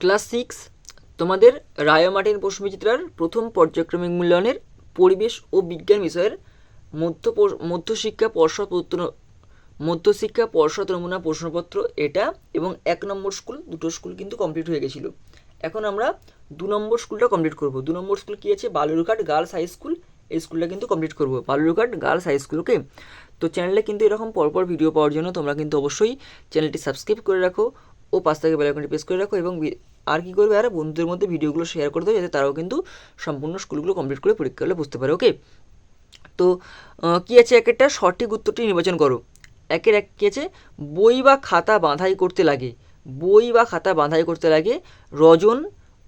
Class six তোমাদের রায় Martin প্রশ্নবিচিত্রার প্রথম পর্যায়ক্রমিক মূল্যায়নের পরিবেশ ও বিজ্ঞান বিষয়ের মধ্য মধ্যশিক্ষা পর্ষদ মধ্যশিক্ষা পর্ষদ নমুনা প্রশ্নপত্র, এটা এবং এক নম্বর স্কুল, দুটো স্কুল কিন্তু কমপ্লিট হয়ে গেছিল। এখন আমরা দু নম্বর স্কুলটা কমপ্লিট করব। দু নম্বর স্কুল কী আছে? Balurghat girls high school. এই স্কুলটা কিন্তু কমপ্লিট করব। Balurghat girls high school okay তো চ্যানেলে কিন্তু এরকম পরপর ভিডিও পাওয়ার জন্য তোমরা কিন্তু অবশ্যই চ্যানেলটি সাবস্ক্রাইব করে রাখো ও পাঁচ থেকে বেলাইকনটি প্রেস করে রাখো এবং আর কি করবে? আর বন্ধুদের মধ্যে ভিডিওগুলো শেয়ার করে দেবে, যাতে তারাও কিন্তু সম্পূর্ণ স্কুলগুলো কমপ্লিট করে পরীক্ষা হলে বুঝতে পারে ওকে তো কী আছে এক একটা সঠিক উত্তরটি নির্বাচন করো। একের এক কী আছে? বই বা খাতা বাঁধাই করতে লাগে। বই বা খাতা বাঁধাই করতে লাগে। রজন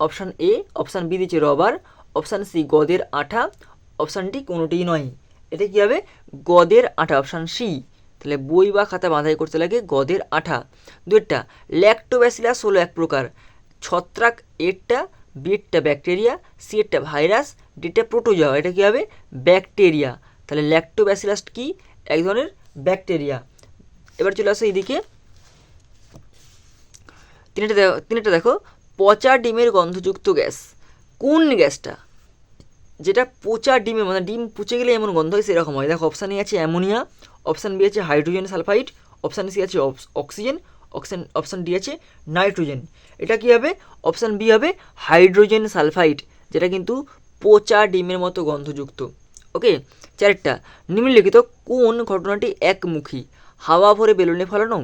অপশান এ অপশান বি দিচ্ছে রবার অপশান সি গদের আঠা অপশান ডি কোনোটিই নয়। এতে কী হবে? গদের আঠা অপশান সি তাহলে বই বা খাতা বাঁধাই করতে লাগে গদের আঠা। দুইটা ল্যাক্টোব্যাসিলাস হলো এক প্রকার। ছত্রাক, এরটা বিটটা ব্যাকটেরিয়া সি এরটা ভাইরাস ডিটা প্রোটোজোয়া এটা কী হবে? ব্যাকটেরিয়া। তাহলে ল্যাক্টোব্যাসিলাস কি? এক ধরনের ব্যাকটেরিয়া। এবার চলে আসো এইদিকে। তিনটা দেখো তিনটা দেখো। পচা ডিমের গন্ধযুক্ত গ্যাস। কোন গ্যাসটা? যেটা পচা ডিমে মানে ডিম পচে গেলে এমন গন্ধ হয়, সেরকম হয়। দেখো অপশান এ আছে অ্যামোনিয়া অপশান বি আছে হাইড্রোজেন সালফাইড অপশান সি আছে ox- oxygen option option D আছে নাইট্রোজেন। এটা কী হবে? অপশান বি হবে হাইড্রোজেন সালফাইড, যেটা কিন্তু পচা ডিমের মতো গন্ধযুক্ত। ওকে? চারটা, নিম্নলিখিত কোন ঘটনাটি একমুখী? হাওয়া ভরে বেলুনে ফলানো,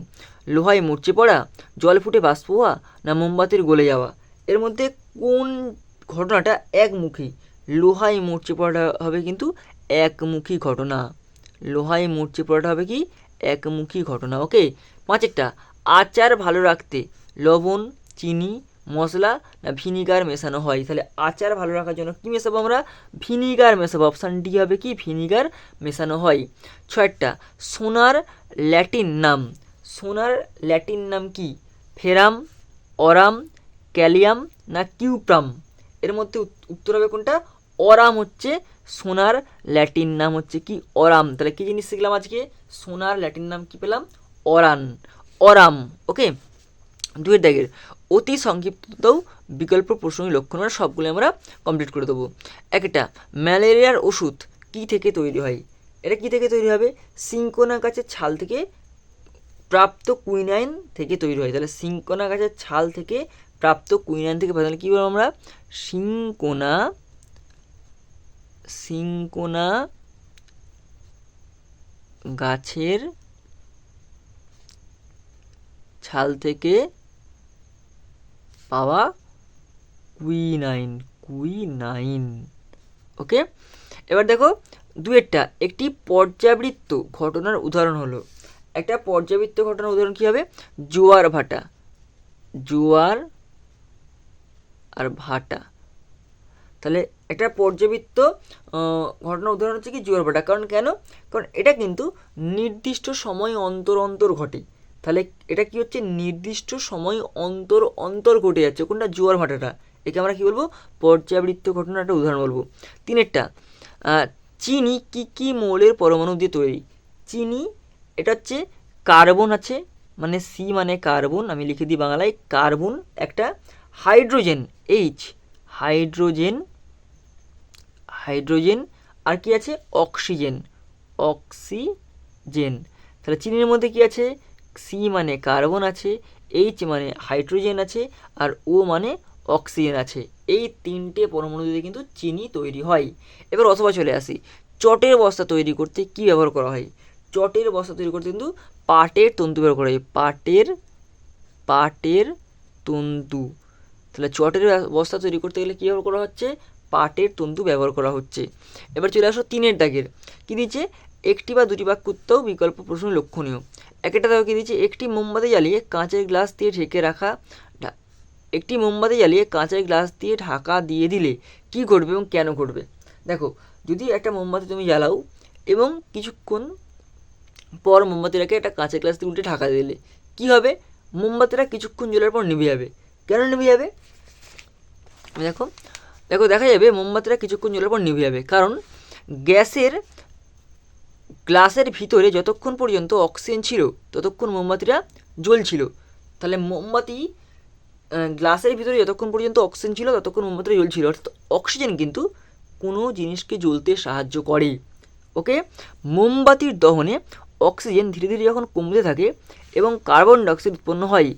লোহায় মরচে পড়া, জল ফুটে বাষ্প হওয়া, না মোমবাতির গলে যাওয়া? এর মধ্যে কোন ঘটনাটা একমুখী? লোহায় মরচে পড়াটা হবে কিন্তু একমুখী ঘটনা। লোহায় মরচে পড়াটা হবে কি? একমুখী ঘটনা। ওকে? পাঁচেরটা আচার ভালো রাখতে। লবণ, চিনি, মশলা না ভিনিগার মেশানো হয়। তাহলে আচার ভালো রাখার জন্য কী মেশাবো আমরা? ভিনিগার মেশাবো। অপশান ডি হবে কি? ভিনিগার মেশানো হয়। ছয়টা, সোনার ল্যাটিন নাম। সোনার ল্যাটিন নাম কি? ফেরাম, অরাম, ক্যালিয়াম না কিউপ্রাম? এর মধ্যে উত- উত্তর হবে কোনটা? অরাম হচ্ছে সোনার ল্যাটিন নাম হচ্ছে কি? অরাম। তাহলে কী জিনিস শিখলাম আজকে? সোনার ল্যাটিন নাম কি পেলাম? অরান। Arum, okay? দুয়ের দাগের। অতি সংক্ষিপ্ততাও বিকল্প প্রসঙ্গী লক্ষণ মানে সবগুলো আমরা কমপ্লিট করে দেবো। একটা, ম্যালেরিয়ার ওষুধ কী থেকে তৈরি হয়? এটা কী থেকে তৈরি হবে? সিঙ্কোনা গাছের ছাল থেকে প্রাপ্ত কুইনাইন থেকে তৈরি হয়। তাহলে সিঙ্কোনা গাছের ছাল থেকে প্রাপ্ত কুইনাইন থেকে তাহলে কী বলব আমরা? সিঙ্কোনা সিঙ্কোনা গাছের ছাল থেকে পাওয়া কুইনাইন কুইনাইন। ওকে? এবার দেখো, দুয়েরটা। একটি পর্যাবৃত্ত ঘটনার উদাহরণ হলো। একটা পর্যাবৃত্ত ঘটনার উদাহরণ কী হবে? জোয়ার ভাটা। জোয়ার আর ভাটা। তাহলে একটা পর্যাবৃত্ত ঘটনার উদাহরণ হচ্ছে কি? জোয়ার ভাটা। কারণ কেন? কারণ এটা কিন্তু নির্দিষ্ট সময় অন্তর অন্তর ঘটে। তাহলে এটা কি হচ্ছে? নির্দিষ্ট সময় অন্তর অন্তর ঘটে যাচ্ছে। কোনটা? জোয়ার ভাটাটা। একে আমরা কি বলব? পর্যাবৃত্ত ঘটনার একটা উদাহরণ বলব। তিনেরটা চিনি কি কি মৌলের পরমাণু দিয়ে তৈরি? চিনি, এটা হচ্ছে কার্বন আছে মানে সি মানে কার্বন, আমি লিখে দিই বাংলায়, কার্বন একটা হাইড্রোজেন এইচ হাইড্রোজেন হাইড্রোজেন, আর কি আছে? Oxygen oxygen. তাহলে চিনির মধ্যে কি আছে? সি মানে কার্বন আছে এইচ মানে হাইড্রোজেন আছে, আর ও মানে অক্সিজেন আছে। এই তিনটে পরমাণু দিয়ে কিন্তু চিনি তৈরি হয়। এবার অথবা চলে আসি। চটের বস্তা তৈরি করতে কি ব্যবহার করা হয়? চটের বস্তা তৈরি করতে কিন্তু পাটের তন্তু ব্যবহার করা হয়। পাটের পাটের তন্তু। তাহলে চটের বস্তা তৈরি করতে গেলে কী ব্যবহার করা হচ্ছে? পাটের তন্তু ব্যবহার করা হচ্ছে। এবার চলে আসো তিনের দাগের। কী দিচ্ছে? একটি বা দুটি বাক্য উত্তর বিকল্প প্রশ্ন লক্ষণীয়। একটা দেখো কী দিচ্ছে? একটি মোমবাতি জ্বালিয়ে কাঁচের গ্লাস দিয়ে ঢেকে রাখা একটি মোমবাতি জ্বালিয়ে কাঁচের গ্লাস দিয়ে ঢাকা দিয়ে দিলে কি ঘটবে এবং কেন ঘটবে? দেখো, যদি একটা মোমবাতি তুমি জ্বালাও এবং কিছুক্ষণ পর মোমবাতিটাকে একটা কাঁচের গ্লাস দিয়ে উল্টে ঢাকা দিলে, কি হবে? মোমবাতিটা কিছুক্ষণ জ্বলার পর নিভে যাবে। কেন নিভে যাবে? দেখো দেখো দেখা যাবে মোমবাতিটা কিছুক্ষণ জ্বলার পর নিভে যাবে। কারণ গ্যাসের গ্লাসের ভিতরে যতক্ষণ পর্যন্ত অক্সিজেন ছিল, ততক্ষণ মোমবাতিটা জ্বলছিল। তাহলে মোমবাতি গ্লাসের ভিতরে যতক্ষণ পর্যন্ত অক্সিজেন ছিল, ততক্ষণ মোমবাতিটা জ্বলছিল। অর্থাৎ অক্সিজেন কিন্তু কোনো জিনিসকে জ্বলতে সাহায্য করে। ওকে? মোমবাতির দহনে অক্সিজেন ধীরে ধীরে যখন কমতে থাকে এবং কার্বন ডাইঅক্সাইড উৎপন্ন হয়,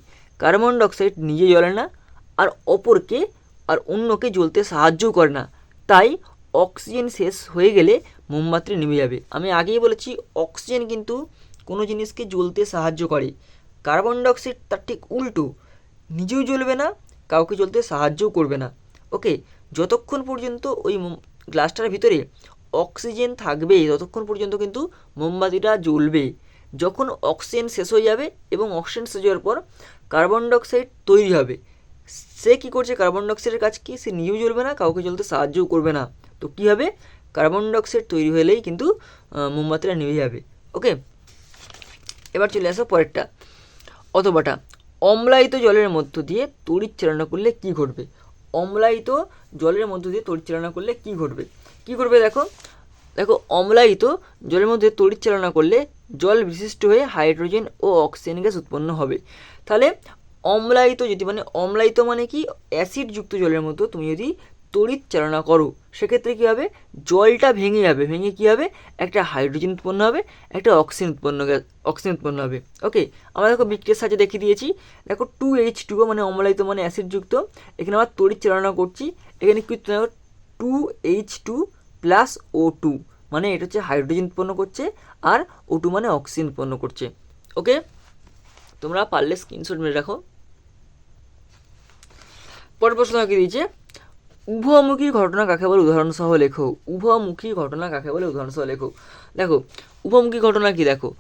কার্বন ডাইঅক্সাইড নিজে জ্বলে না, আর অপরকে আর অন্যকে জ্বলতে সাহায্যও করে না। তাই অক্সিজেন শেষ হয়ে গেলে মোমবাতি নিভে যাবে। আমি আগেই বলেছি, অক্সিজেন কিন্তু কোনো জিনিসকে জ্বলতে সাহায্য করে। কার্বন ডাইঅক্সাইড তার ঠিক উল্টো। নিজেও জ্বলবে না, কাউকে জ্বলতে সাহায্যও করবে না। ওকে যতক্ষণ পর্যন্ত ওই গ্লাসটার ভিতরে অক্সিজেন থাকবে, ততক্ষণ পর্যন্ত কিন্তু মোমবাতিটা জ্বলবে। যখন অক্সিজেন শেষ হয়ে যাবে এবং অক্সিজেন শেষ হওয়ার পর কার্বন ডাইঅক্সাইড তৈরি হবে। সে কী করছে? কার্বন ডাইঅক্সাইডের কাজ কি? সে নিজেও জ্বলবে না, কাউকে জ্বলতে সাহায্যও করবে না। তো কী হবে? কার্বন ডাইঅক্সাইড তৈরি হলেই কিন্তু মোমবাতিটা নিভে যাবে। ওকে? এবার চলে আসো পরেরটা। অথবাটা অম্লায়িত জলের মধ্য দিয়ে তড়িৎ চালনা করলে কি ঘটবে? অম্লায়িত জলের মধ্য দিয়ে তড়িৎ চালনা করলে কি ঘটবে? কি ঘটবে দেখো? দেখো, অম্লায়িত জলের মধ্যে তড়িৎ চালনা করলে জল বিশিষ্ট হয়ে হাইড্রোজেন ও অক্সিজেন গ্যাস উৎপন্ন হবে। তাহলে অম্লায়িত যদি মানে অম্লায়িত মানে কি? অ্যাসিডযুক্ত জলের মতো তুমি যদি তড়িৎ চালনা করো। সেক্ষেত্রে কী হবে? জলটা ভেঙে যাবে। ভেঙে কী হবে? একটা হাইড্রোজেন উৎপন্ন হবে, একটা অক্সিজেন উৎপন্ন অক্সিজেন উৎপন্ন হবে। ওকে আমরা দেখো বিক্রিয়ার সাহায্যে দেখিয়ে দিয়েছি। দেখো টু এইচ টু মানে অম্লায়িত মানে অ্যাসিডযুক্ত এখানে আমরা তড়িৎ চালনা করছি। এখানে কী two H two plus O two মানে এটা হচ্ছে হাইড্রোজেন উৎপন্ন করছে আর ও টু মানে অক্সিজেন উৎপন্ন করছে। ওকে তোমরা পারলে স্ক্রিনশট মেরে রাখো। পরের প্রশ্ন আগে দিয়েছে উভমুখী ঘটনা কাকে বলে? উদাহরণ সহ লেখো। উভয়মুখী ঘটনা কাকে বলে? উদাহরণ সহ লেখো। দেখো উভমুখী ঘটনা কি দেখো?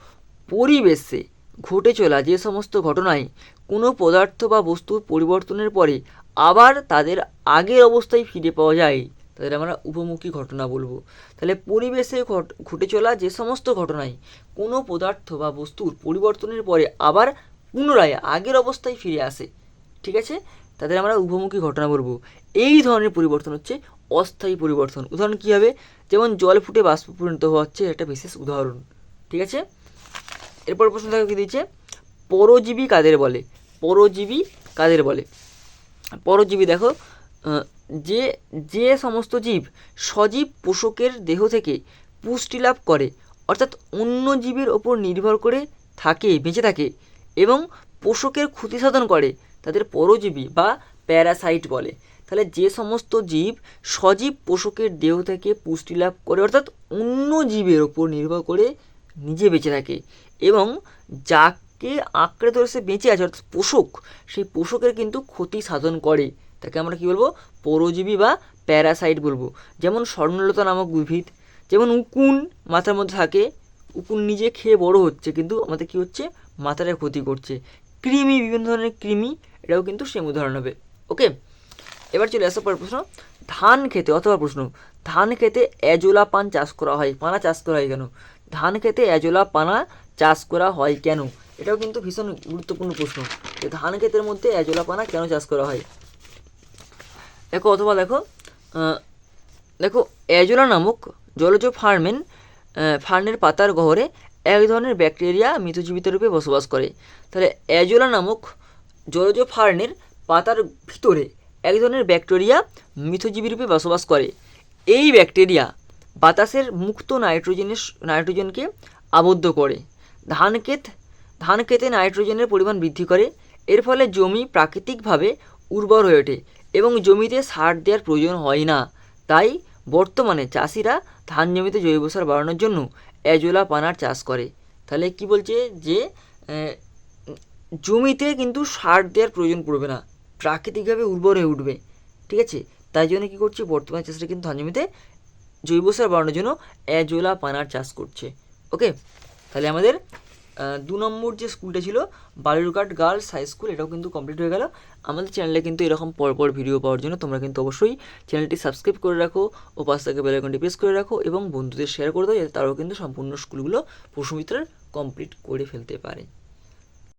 পরিবেশে ঘটে চলা যে সমস্ত ঘটনায় কোনো পদার্থ বা বস্তুর পরিবর্তনের পরে আবার তাদের আগের অবস্থায় ফিরে পাওয়া যায়। তাদের আমরা উপমুখী ঘটনা বলব। তাহলে পরিবেশে ঘট- ঘটে চলা যে সমস্ত ঘটনায় কোনো পদার্থ বা বস্তুর পরিবর্তনের পরে আবার পুনরায় আগের অবস্থায় ফিরে আসে। ঠিক আছে? তাদের আমরা উভমুখী ঘটনা বলব। এই ধরনের পরিবর্তন হচ্ছে অস্থায়ী পরিবর্তন। উদাহরণ কী হবে? যেমন জল ফুটে বাষ্প পরিণত হওয়া হচ্ছে একটা বিশেষ উদাহরণ। ঠিক আছে? এরপর প্রশ্ন দেখো কী দিচ্ছে পরজীবী কাদের বলে? পরজীবী কাদের বলে? পরজীবী দেখো যে যে সমস্ত জীব সজীব পোষকের দেহ থেকে পুষ্টি লাভ করে, অর্থাৎ অন্য জীবের ওপর নির্ভর করে থাকে, বেঁচে থাকে এবং পোষকের ক্ষতি সাধন করে তাদের পরজীবী বা প্যারাসাইট বলে। তাহলে যে সমস্ত জীব সজীব পোষকের দেহ থেকে পুষ্টি লাভ করে, অর্থাৎ অন্য জীবের ওপর নির্ভর করে নিজে বেঁচে থাকে এবং যাকে আঁকড়ে ধরে সে বেঁচে আছে, অর্থাৎ পোষক, সেই পোষকের কিন্তু ক্ষতি সাধন করে। তাকে আমরা কী বলব? পরজীবী বা প্যারাসাইট বলব। যেমন স্বর্ণলতা নামক উদ্ভিদ, যেমন উকুন মাথার মধ্যে থাকে, উকুন নিজে খেয়ে বড় হচ্ছে, কিন্তু আমাদের কী হচ্ছে? মাথাটা ক্ষতি করছে। কৃমি বিভিন্ন ধরনের কৃমি এটাও কিন্তু সেম উদাহরণ হবে। ওকে এবার চলে আসার পর প্রশ্ন। ধান খেতে, অথবা প্রশ্ন, ধান খেতে অ্যাজোলা পান চাষ করা হয়, পানা চাষ করা হয় কেন? ধান খেতে অ্যাজোলা পানা চাষ করা হয় কেন? এটাও কিন্তু ভীষণ গুরুত্বপূর্ণ প্রশ্ন। যে ধান ক্ষেতের মধ্যে অ্যাজোলা পানা কেন চাষ করা হয়? দেখো, অথবা দেখো দেখো অ্যাজোলা নামক জলজ ফার্মেন ফার্নের পাতার গহরে এক ধরনের ব্যাকটেরিয়া মৃতজীবিত রূপে বসবাস করে। তাহলে অ্যাজোলা নামক জলজ ফার্নের পাতার ভিতরে এক ধরনের ব্যাকটেরিয়া মৃতজীবী রূপে বসবাস করে। এই ব্যাকটেরিয়া বাতাসের মুক্ত নাইট্রোজেনের নাইট্রোজেনকে আবদ্ধ করে। ধান ক্ষেত, ধান ক্ষেতে নাইট্রোজেনের পরিমাণ বৃদ্ধি করে। এর ফলে জমি প্রাকৃতিকভাবে উর্বর হয়ে ওঠে এবং জমিতে সার দেওয়ার প্রয়োজন হয় না। তাই বর্তমানে চাষিরা ধান জমিতে জৈব সার বাড়ানোর জন্য অ্যাজোলা পানার চাষ করে। তাহলে কি বলছে যে জমিতে কিন্তু সার দেওয়ার প্রয়োজন পড়বে না, প্রাকৃতিকভাবে উর্বর হয়ে উঠবে, ঠিক আছে? তাই জন্য কী করছে, বর্তমানে চাষিরা কিন্তু ধান জমিতে জৈব সার বাড়ানোর জন্য অ্যাজোলা পানার চাষ করছে, ওকে? তাহলে আমাদের দু নম্বর যে স্কুলটা ছিল, বালুরঘাট গার্লস হাই স্কুল, এটাও কিন্তু কমপ্লিট হয়ে গেল। আমাদের চ্যানেলে কিন্তু এরকম পরপর ভিডিও পাওয়ার জন্য তোমরা কিন্তু অবশ্যই চ্যানেলটি সাবস্ক্রাইব করে রাখো, ও পাশ থেকে বেলাইকনটি প্রেস করে রাখো এবং বন্ধুদের শেয়ার করে দাও, যাতে তারাও কিন্তু সম্পূর্ণ স্কুলগুলো পশুমিত্রার কমপ্লিট করে ফেলতে পারে।